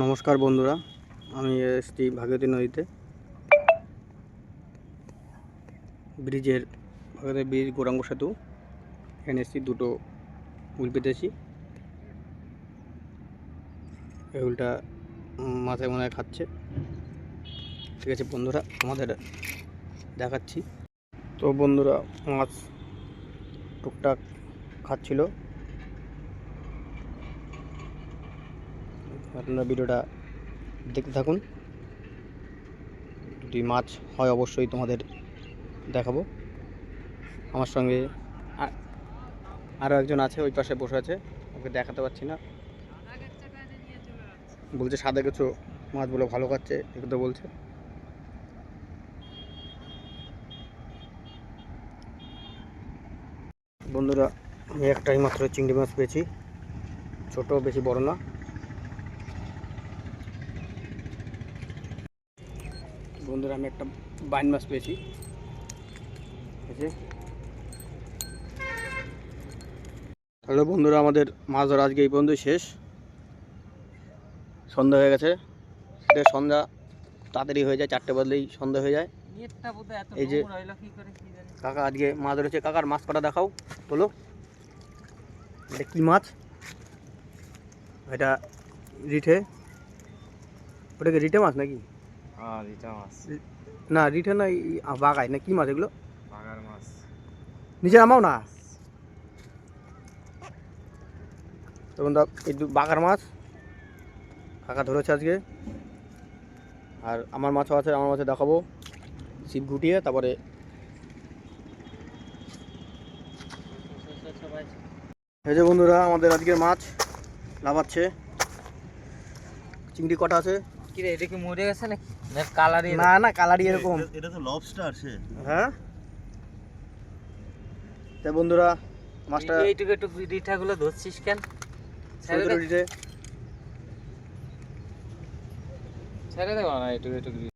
নমস্কার বন্ধুরা, আমি এসেছি ভাগীরথী নদীতে। ব্রিজের ভাগীরথী ব্রিজ গৌরাঙ্গ সেতু। এখানে এসেছি, দুটো উল পেতেছি। এই উলটা মাথায় মনে খাচ্ছে। ঠিক আছে বন্ধুরা আমাদের দেখাচ্ছি। তো বন্ধুরা, মাছ টুকটাক খাচ্ছিল। আপনারা ভিডিওটা দেখতে থাকুন। যদি মাছ হয় অবশ্যই তোমাদের দেখাবো। আমার সঙ্গে আরও একজন আছে, ওই পাশে বসে আছে। ওকে দেখাতে পারছি না। বলছে, সাদা কিছু মাছগুলো ভালো খাচ্ছে। এগুলো তো বলছে। বন্ধুরা, আমি একটাই মাত্র চিংড়ি মাছ পেয়েছি। ছোট, বেশি বড় না। বন্ধুরা আমি একটা বাইন মাছ পেয়েছি। তাহলে বন্ধুরা আমাদের মাছ ধরা আজকে এই পর্যন্তই শেষ। সন্ধ্যা হয়ে গেছে। এটা সন্ধ্যা তাড়াতাড়ি হয়ে যায় চারটে বাজলেই সন্ধ্যা হয়ে যায়। এই যে- কাকা আজকে মাছ ধরেছে। কাকার মাছ কটা দেখাও বলো। এটা কি মাছ? এটা রিঠে। ওটা কি রিঠে মাছ নাকি? রিটা না রিঠে না বাগায় না কি মাছ এগুলো? বাগার মাছ। নিচে নামাও না? তো বন্ধুরা এই দু বাগার মাছ। কাকা ধরেছে আজকে। আর আমার মাছও আছে আমার মাছে দেখাবো। ছিপ গুটিয়ে তারপরে এই যে বন্ধুরা আমাদের আজকের মাছ লাভাচ্ছে। চিংড়ি কটা আছে? কি রে এটা কি মরে গেছে নাকি? না কালারই না না কালারই এরকম। এটা তো লবস্টার সে হ্যাঁ? তা বন্ধুরা মাছটা এইটুকু একটু রিঠাগুলো ধরছিস কেন? ছেড়ে দে। রিঠে ছেড়ে দে না এইটুকু একটু